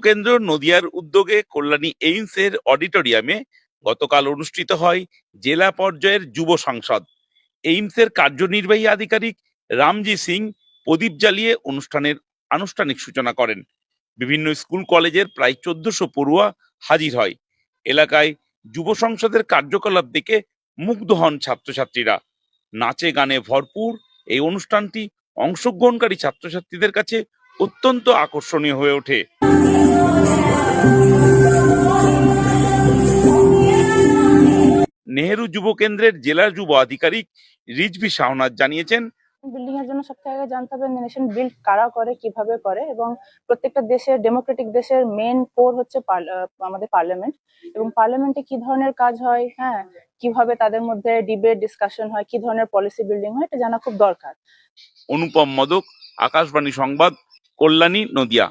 কেন্দ্র নদিয়ার উদ্যোগে কল্যাণী এইমসের অডিটোরিয়ামে গতকাল অনুষ্ঠিত হয় জেলা পর্যায়ের যুব সংসদ। এইমসের কার্যনির্বাহী আধিকারিক রামজি সিং প্রদীপ জ্বালিয়ে অনুষ্ঠানের আনুষ্ঠানিক সূচনা করেন। বিভিন্ন স্কুল কলেজের প্রায় চোদ্দশো পড়ুয়া হাজির হয়। এলাকায় যুব সংসদের কার্যকলাপ দেখে মুগ্ধ হন ছাত্রছাত্রীরা। নাচে গানে ভরপুর এই অনুষ্ঠানটি অংশগ্রহণকারী ছাত্রছাত্রীদের কাছে অত্যন্ত আকর্ষণীয় হয়ে ওঠে। নেহেরু যুব কেন্দ্রের জেলা যুব আধিকারিক রিজভি শাহনাজ জানিয়েছেন বিল্ডিং এর জন্য সবথেকে আগে জানতে হবে নেশন বিল্ড কারা করে কীভাবে করে এবং প্রত্যেকটা দেশের ডেমোক্রেটিক দেশের মেন কোর হচ্ছে আমাদের পার্লামেন্ট এবং পার্লামেন্টে কি ধরনের কাজ হয় হ্যাঁ কীভাবে তাদের মধ্যে ডিবেট ডিসকাশন হয় কি ধরনের পলিসি বিল্ডিং হয় এটা জানা খুব দরকার। অনুপম মদক আকাশবাণী সংবাদ কল্যাণী নদিয়া।